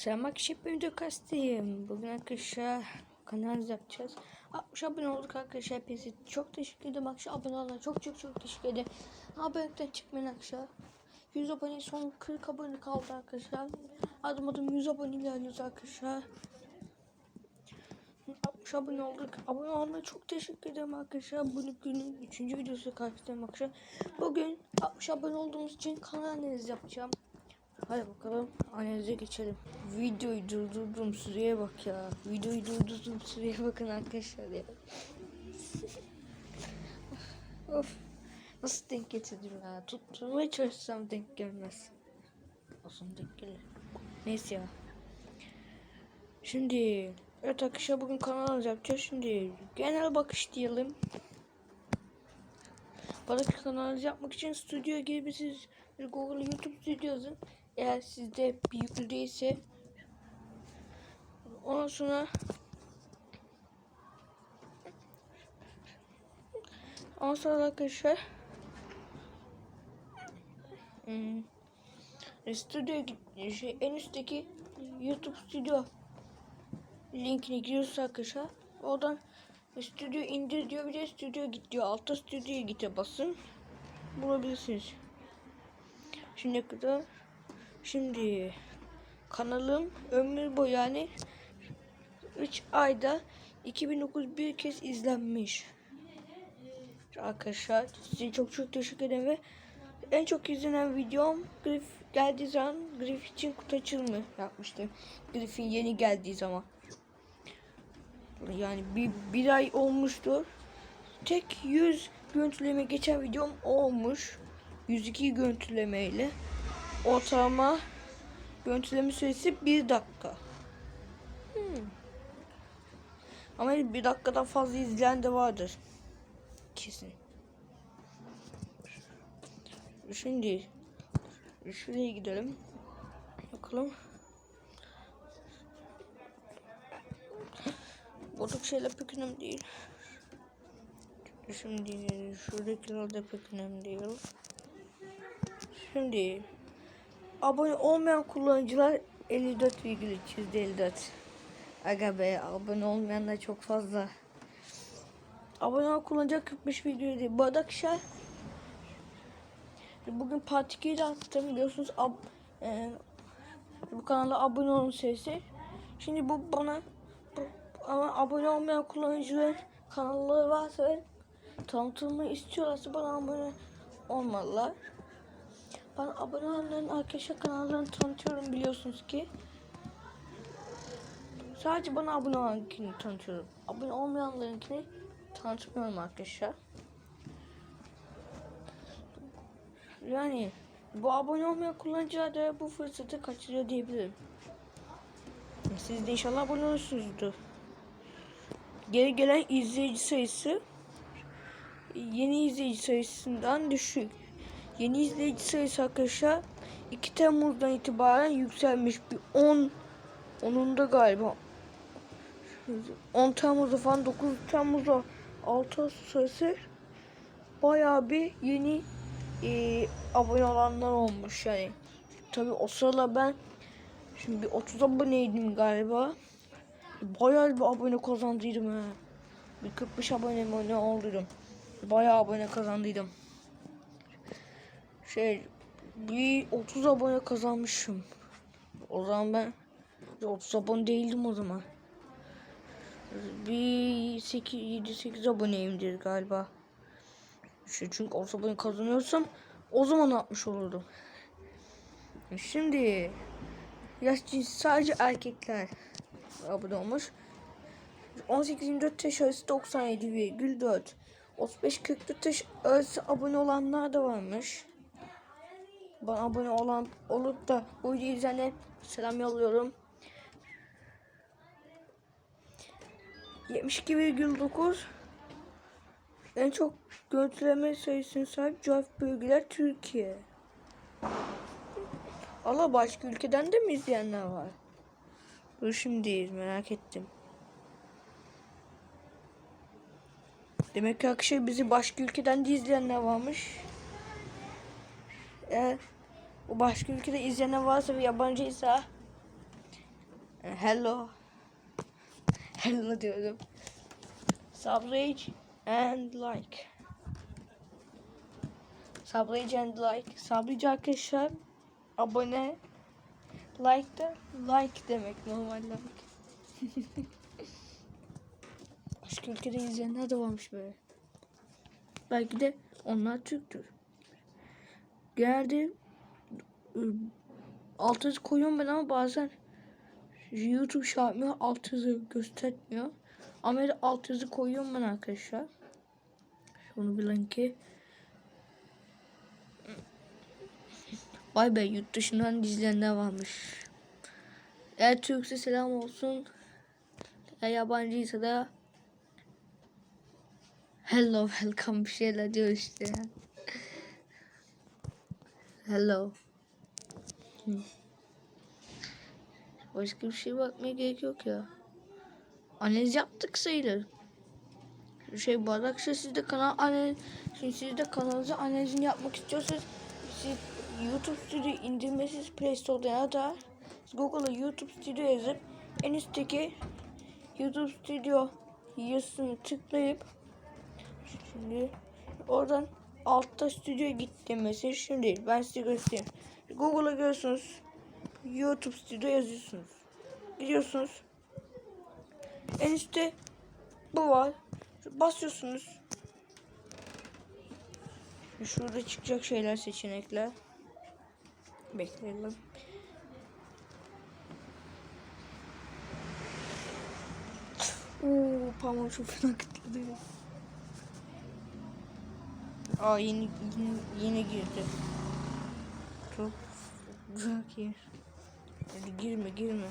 Selam arkadaşlar ben kastayım. Bugün arkadaşlar kanal yapacağız. 60 abone olduk arkadaşlar. Hepinize çok teşekkür ederim arkadaşlar. Abone olanlara çok çok çok teşekkür ederim. Abonelikten çıkmayın arkadaşlar. 100 abone son 40 abone kaldı arkadaşlar. Adım adım 100 abone ilerliyoruz arkadaşlar. 60 abone olduk. Abone olanlara çok teşekkür ederim arkadaşlar. Bu günün 3. videosu karşıdayım arkadaşlar. Bugün 60 abone olduğumuz için kanal analizi yapacağım. Hadi bakalım analize geçelim. Videoyu durdurdum süreye bak ya. Videoyu durdurdum süreye bakın arkadaşlar ya. of. Nasıl denk getirdim ya. Tutturmaya çalışsam denk gelmez. Olsun denk gelir. Neyse ya. Şimdi evet arkadaşlar bugün kanal yapacağız. Şimdi genel bakış diyelim. Balık kanalı yapmak için stüdyoya girebilirsiniz. Google YouTube yazın. Eğer sizde bir yüklü değilse ondan sonra ondan sonra arkadaşlar hmm, stüdyoya git- şey, en üstteki YouTube stüdyo linkine giriyorsunuz arkadaşlar. Oradan stüdyo indir diyor bir de stüdyo git diyor. Altta stüdyoya gite basın. Bulabilirsiniz. Şimdiye kadar Şimdi kanalım ömür boyu yani 3 ayda 2009 bir kez izlenmiş. Arkadaşlar size çok çok teşekkür ederim ve en çok izlenen videom Grif geldiği zaman Grif için kutu açılımı yapmıştım. Grif'in yeni geldiği zaman. Yani bir, bir ay olmuştur. Tek 100 görüntüleme geçen videom olmuş. 102 görüntülemeyle. Ortalama görüntüleme süresi bir dakika. Hmm. Ama bir dakikadan fazla izleyen de vardır. Kesin. Şimdi şuraya gidelim. Bakalım. Buradaki şeyler pek önemli değil. Şimdi şuradakiler de pek önemli değil. Şimdi abone olmayan kullanıcılar 54,54. Aga be abone olmayanlar çok fazla. Abone olan kullanıcı 45 video değil. Bu arada arkadaşlar bugün part 2'yi de attım biliyorsunuz ab, e, bu kanala abone olun sesi. Şimdi bu bana bu, ama abone olmayan kullanıcıların kanalları varsa tanıtılmayı istiyorlarsa bana abone olmalılar. Ben abone olanların arkadaşlar kanallarını tanıtıyorum biliyorsunuz ki. Sadece bana abone olanınkini tanıtıyorum. Abone olmayanlarınkini tanıtmıyorum arkadaşlar. Yani bu abone olmayan kullanıcılar da bu fırsatı kaçırıyor diyebilirim. Siz de inşallah abone olursunuzdur. Geri gelen izleyici sayısı yeni izleyici sayısından düşük. Yeni izleyici sayısı arkadaşlar 2 Temmuz'dan itibaren yükselmiş bir 10 onunda galiba 10 Temmuz'da falan 9 Temmuz'da 6 Ağustos sayısı bayağı bir yeni e, abone olanlar olmuş yani. Tabi o sırada ben şimdi bir 30 aboneydim galiba. Bayağı bir abone kazandıydım ha. Bir 45 abone mi ne olduydum. Bayağı abone kazandıydım şey bir 30 abone kazanmışım. O zaman ben 30 abone değildim o zaman. Bir 8 7 8 aboneyimdir galiba. İşte çünkü 30 abone kazanıyorsam o zaman atmış olurdum. Şimdi yaş cinsi sadece erkekler abone olmuş. 18-24 yaş arası 97,4 35-44 yaş arası abone olanlar da varmış bana abone olan olup da bu videoyu izleyene selam yolluyorum. 72,9 en çok görüntüleme sayısına sahip coğrafi bölgeler Türkiye. Allah başka ülkeden de mi izleyenler var? Dur şimdi merak ettim. Demek ki akşam bizi başka ülkeden de izleyenler varmış. Eğer o başka ülkede izleyen varsa ve yabancıysa E, Hello. Hello diyorum. Subrage and like. Subrage and like. Subrage arkadaşlar abone. Like da like demek normal like. Başka ülkede izleyenler de varmış böyle. Belki de onlar Türktür. Genelde ıı, alt yazı koyuyorum ben ama bazen YouTube şey yapmıyor, alt yazı göstermiyor. Ama alt yazı koyuyorum ben arkadaşlar. Onu bilin ki. Vay be yurt dışından izleyenler varmış. Eğer Türkse selam olsun. Eğer yabancıysa da Hello, welcome bir şeyler diyor işte. Hello. Başka bir şey bakmaya gerek yok ya. Analiz yaptık sayılır. Şey bu arada siz de kanal analiz, şimdi siz de kanalınızı analizini yapmak istiyorsanız siz YouTube Studio indirmesiz Play Store'da ya da Google'a YouTube Studio yazıp en üstteki YouTube Studio yazısını tıklayıp Şimdi oradan altta stüdyoya git demesi şimdi. Ben size göstereyim. Google'a giriyorsunuz. YouTube stüdyo yazıyorsunuz. Gidiyorsunuz. En üstte bu var. Basıyorsunuz. Şurada çıkacak şeyler seçenekler. Bekleyelim. Oo, parmağım çok fena kıtladı. Aa yeni yeni, yeni girdi. Çok uzak yer. Hadi girme girme.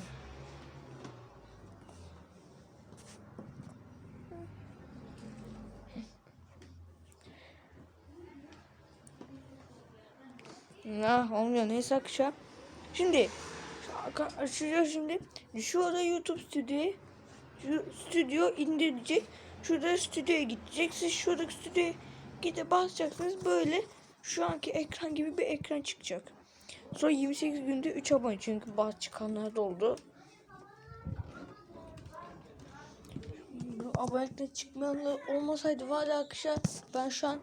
Ya olmuyor neyse akşam. Şimdi şu- açıyor şimdi. Şurada YouTube stüdyo şu stüdyo indirecek. Şurada stüdyoya gidecek. Siz şuradaki stüdyoya gidip basacaksınız. Böyle şu anki ekran gibi bir ekran çıkacak. Sonra 28 günde 3 abone çünkü bazı çıkanlar da oldu. Bu abonelikte çıkmayanlar olmasaydı var arkadaşlar ben şu an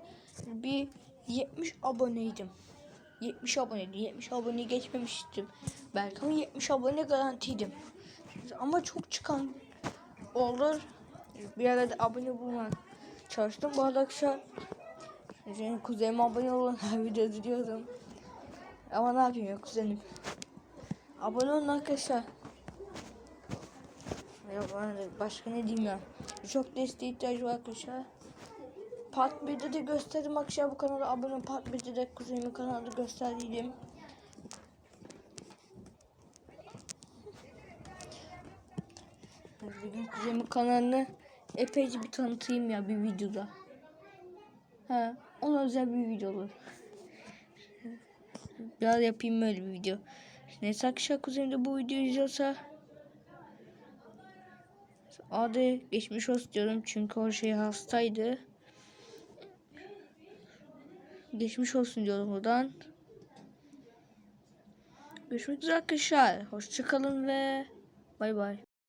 bir 70 aboneydim. 70 aboneydim. 70 aboneyi geçmemiştim. Belki ama 70 abone garantiydim. Ama çok çıkan olur. Bir arada abone bulmak çalıştım. Bu arada arkadaşlar senin kuzenime abone olan her videoda diyordum. Ama ne yapayım ya kuzenim. Abone olun arkadaşlar. Ya başka ne diyeyim ya. Çok desteğe ihtiyacı var arkadaşlar. Part 1'de de gösterdim arkadaşlar bu kanala abone olun. Part 1'de de kuzenimin kanalda gösterdiydim. Bugün kuzenimin kanalını epeyce bir tanıtayım ya bir videoda. He, ona özel bir video olur. Biraz yapayım böyle bir video. Neyse arkadaşlar kuzenim de bu videoyu izliyorsa Hadi geçmiş olsun diyorum çünkü o şey hastaydı. Geçmiş olsun diyorum buradan. Görüşmek üzere arkadaşlar. Hoşçakalın ve bay bay.